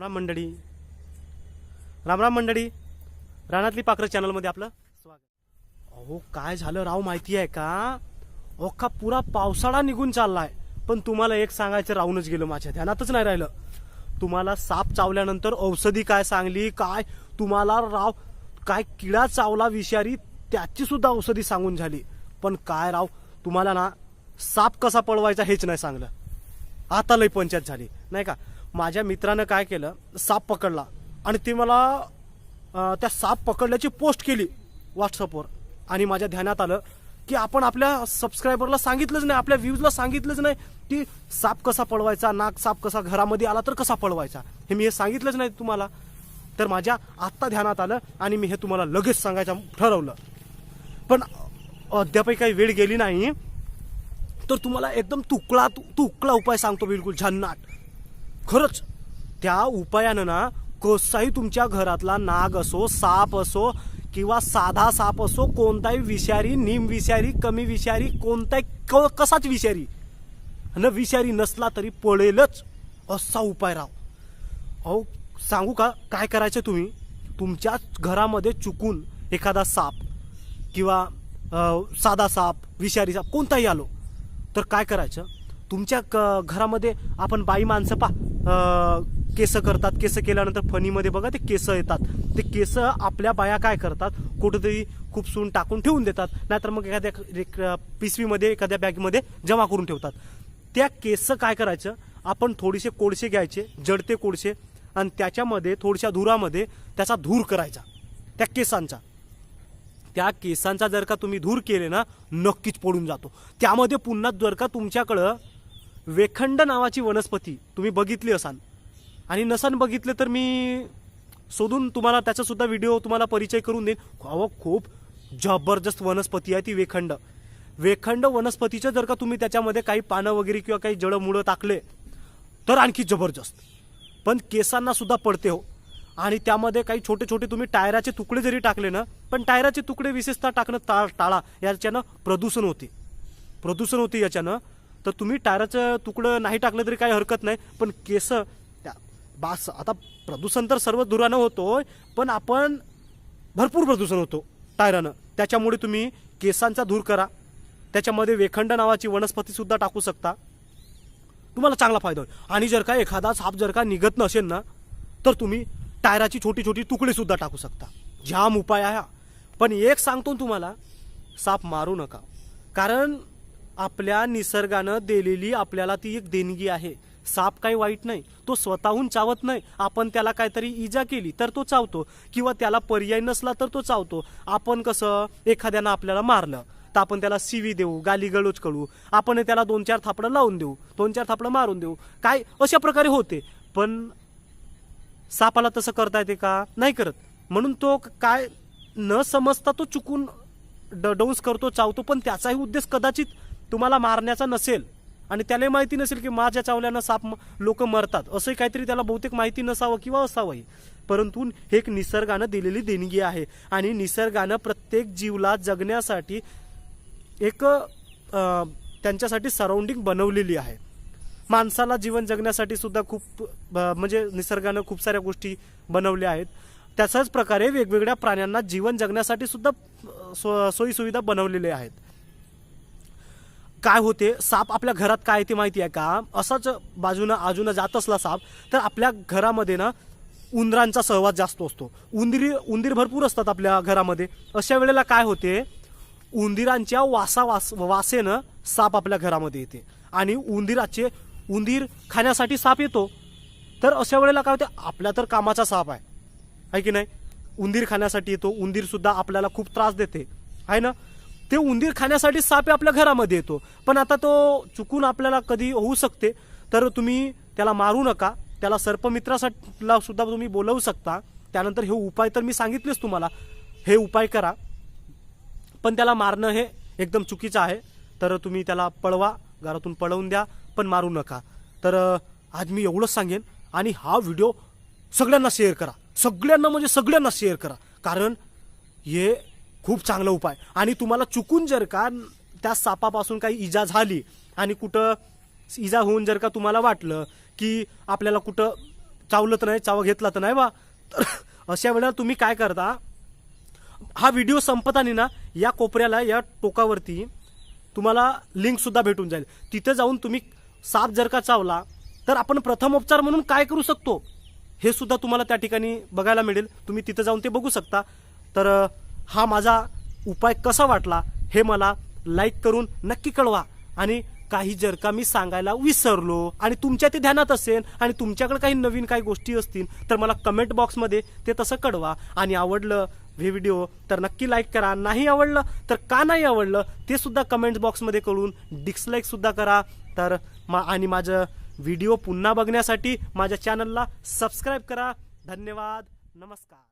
राम मंडळी. राम राम मंडळी. रानातली पाखरं चॅनलमध्ये आपलं स्वागत. अहो काय झालं राव माहिती आहे का? अख्खा पुरा पावसाळा निघून चाललाय. पण तुम्हाला एक सांगायचं राहूनच गेलं माझ्या ध्यानातच नाही राहिलं. तुम्हाला साप चावल्यानंतर औषधी काय सांगली काय? तुम्हाला राव काय किडा चावला विषारी त्याची सुद्धा औषधी सांगून झाली. पण काय राव तुम्हाला ना साप कसा पळवायचा हेच नाही सांगलं. आता लय पंचायत झाली. नाही का? माझ्या मित्रानं काय केलं? साप पकडला. आणि ते मला त्या साप पकडल्याची पोस्ट केली व्हॉट्सअपवर आणि माझ्या ध्यानात आलं की आपण आपल्या सबस्क्रायबरला सांगितलंच नाही आपल्या व्ह्यूजला सांगितलंच नाही की साप कसा पळवायचा नाक साप कसा घरामध्ये आला तर कसा पळवायचा. हे मी हे सांगितलंच नाही तुम्हाला. तर माझ्या आत्ता ध्यानात आलं आणि मी हे तुम्हाला लगेच सांगायचं ठरवलं. पण अद्यापही काही वेळ गेली नाही. तर तुम्हाला एकदम तुकडा तुकडा उपाय सांगतो बिलकुल झन्नाट. खरंच त्या उपायानं ना कसाही तुमच्या घरातला नाग असो साप असो किंवा साधा साप असो कोणताही विषारी निम विषारी कमी विषारी कोणताही क- कसाच विषारी न विषारी नसला तरी पळेलच असा उपाय राव. अहो सांगू का काय करायचं तुम्ही? तुमच्या घरामध्ये चुकून एखादा साप किंवा साधा साप विषारी साप कोणताही आलो तर काय करायचं? तुमच्या क- घरामध्ये आपण बाई माणसं पा केस करतात. केस केल्यानंतर फणीमध्ये बघा ते केस येतात. ते केस आपल्या बाया काय करतात? कुठेतरी खुपसून टाकून ठेवून देतात. नाहीतर मग एखाद्या एक, पिशवीमध्ये एखाद्या बॅगमध्ये जमा करून ठेवतात. त्या केस काय करायचं? आपण थोडेसे कोळसे घ्यायचे जडते कोळसे आणि त्याच्यामध्ये थोडशा धुरामध्ये त्याचा धूर करायचा. त्या केसांचा. त्या केसांचा जर का तुम्ही धूर केले ना नक्कीच पडून जातो. त्यामध्ये पुन्हा जर का तुमच्याकडं वेखंड नावाची वनस्पती तुम्ही बघितली असाल. आणि नसान बघितले तर मी शोधून तुम्हाला त्याचासुद्धा व्हिडिओ तुम्हाला परिचय करून देईन. अहो खूप जबरदस्त वनस्पती आहे ती वेखंड. वेखंड वनस्पतीचं जर का तुम्ही त्याच्यामध्ये काही पानं वगैरे किंवा काही जळमुळं टाकले तर आणखी जबरदस्त. पण केसांना सुद्धा पडते हो. आणि त्यामध्ये काही छोटे छोटे तुम्ही टायराचे तुकडे जरी टाकले ना पण टायराचे तुकडे विशेषतः टाकणं टा टाळा. याच्यानं प्रदूषण होते. प्रदूषण होते याच्यानं. तर तुम्ही टायराचं तुकडं नाही टाकलं तरी काही हरकत नाही. पण केस त्या बास आता प्रदूषण तर सर्व दुरानं होतो पण आपण भरपूर प्रदूषण होतो टायरानं. त्याच्यामुळे तुम्ही केसांचा धूर करा. त्याच्यामध्ये वेखंड नावाची वनस्पतीसुद्धा टाकू शकता. तुम्हाला चांगला फायदा होईल. आणि जर का एखादा साप जर का निघत नसेल ना तर तुम्ही टायराची छोटी छोटी तुकडीसुद्धा टाकू शकता. जाम उपाय आहे हा. पण एक सांगतो तुम्हाला साप मारू नका. कारण आपल्या निसर्गानं दिलेली आपल्याला ती एक देणगी आहे. साप काही वाईट नाही तो स्वतःहून चावत नाही. आपण त्याला काहीतरी इजा केली तर तो चावतो किंवा त्याला पर्याय नसला तर तो चावतो. आपण कसं एखाद्यानं आपल्याला मारलं तर आपण त्याला सीवी देऊ गाली गलोच कळू आपण त्याला दोन चार थापडं लावून देऊ दोन चार थापडं मारून देऊ. काय अशा प्रकारे होते. पण सापाला तसं करता येते का? नाही करत. म्हणून तो काय न समजता तो चुकून ड- करतो चावतो पण त्याचाही उद्देश कदाचित तुम्हाला मारण्याचा नसेल आणि त्याला माहिती नसेल की माझ्या चावल्यानं साप लोक मरतात. असंही काहीतरी त्याला बहुतेक माहिती नसावं किंवा असावंही. परंतु हे एक निसर्गानं दिलेली देणगी आहे. आणि निसर्गानं प्रत्येक जीवला जगण्यासाठी एक त्यांच्यासाठी सराउंडिंग बनवलेली आहे. माणसाला जीवन जगण्यासाठी सुद्धा खूप म्हणजे निसर्गानं खूप साऱ्या गोष्टी बनवल्या आहेत. त्याच्याच प्रकारे वेगवेगळ्या प्राण्यांना जीवन जगण्यासाठी सुद्धा सो सोयीसुविधा बनवलेल्या आहेत. काय होते? साप आपल्या घरात काय ते माहिती आहे का? असाच बाजूनं आजूनं जात असला साप तर आपल्या घरामध्ये ना उंदरांचा सहवास जास्त असतो. उंदिरी उंदीर भरपूर असतात आपल्या घरामध्ये. अशा वेळेला काय होते? उंदिरांच्या वासा वास वासेनं साप आपल्या घरामध्ये येते. आणि उंदिराचे उंदीर खाण्यासाठी साप येतो. तर अशा वेळेला काय होते? आपल्या तर कामाचा साप आहे. आहे की नाही? उंदीर खाण्यासाठी येतो. उंदीरसुद्धा आपल्याला खूप त्रास देते. आहे ना? ते उंदीर खाण्यासाठी साप आपल्या घरामध्ये येतो. पण आता तो चुकून आपल्याला कधी होऊ शकते तर तुम्ही त्याला मारू नका. त्याला सर्पमित्राला सुद्धा तुम्ही बोलवू शकता. त्यानंतर हे उपाय तर मी सांगितलेच तुम्हाला. हे उपाय करा. पण त्याला मारणं हे एकदम चुकीचं आहे. तर तुम्ही त्याला पळवा. घरातून पळवून द्या पण मारू नका. तर आज मी एवढंच सांगेन. आणि हा व्हिडिओ सगळ्यांना शेअर करा. सगळ्यांना म्हणजे सगळ्यांना शेअर करा. कारण हे खूप चांगला उपाय. आणि तुम्हाला चुकून जर का त्या सापापासून काही इजा झाली आणि कुठं इजा होऊन जर का तुम्हाला वाटलं की आपल्याला कुठं चावलं तर नाही चावा घेतला तर नाही बा तर अशा वेळेला तुम्ही काय करता? हा व्हिडिओ संपताना ना या कोपऱ्याला या टोकावरती तुम्हाला लिंकसुद्धा भेटून जाईल. तिथं जाऊन तुम्ही साप जर का चावला तर आपण प्रथमोपचार म्हणून काय करू शकतो? हे सुद्धा तुम्हाला त्या ठिकाणी बघायला मिळेल. तुम्ही तिथं जाऊन ते बघू शकता. तर हा माझा उपाय कसा वाटला हे मला लाईक करून नक्की कळवा. आणि काही जर का मी सांगायला विसरलो आणि तुमच्या ते ध्यानात असेल आणि तुमच्याकडे काही नवीन काही गोष्टी असतील तर मला कमेंट बॉक्समध्ये ते तसं कळवा. आणि आवडलं हे व्हिडिओ तर नक्की लाईक करा. नाही आवडलं तर का नाही आवडलं ते सुद्धा कमेंट बॉक्समध्ये कळून डिसलाईकसुद्धा करा. तर मा आणि माझं व्हिडिओ पुन्हा बघण्यासाठी माझ्या चॅनलला सबस्क्राईब करा. धन्यवाद. नमस्कार.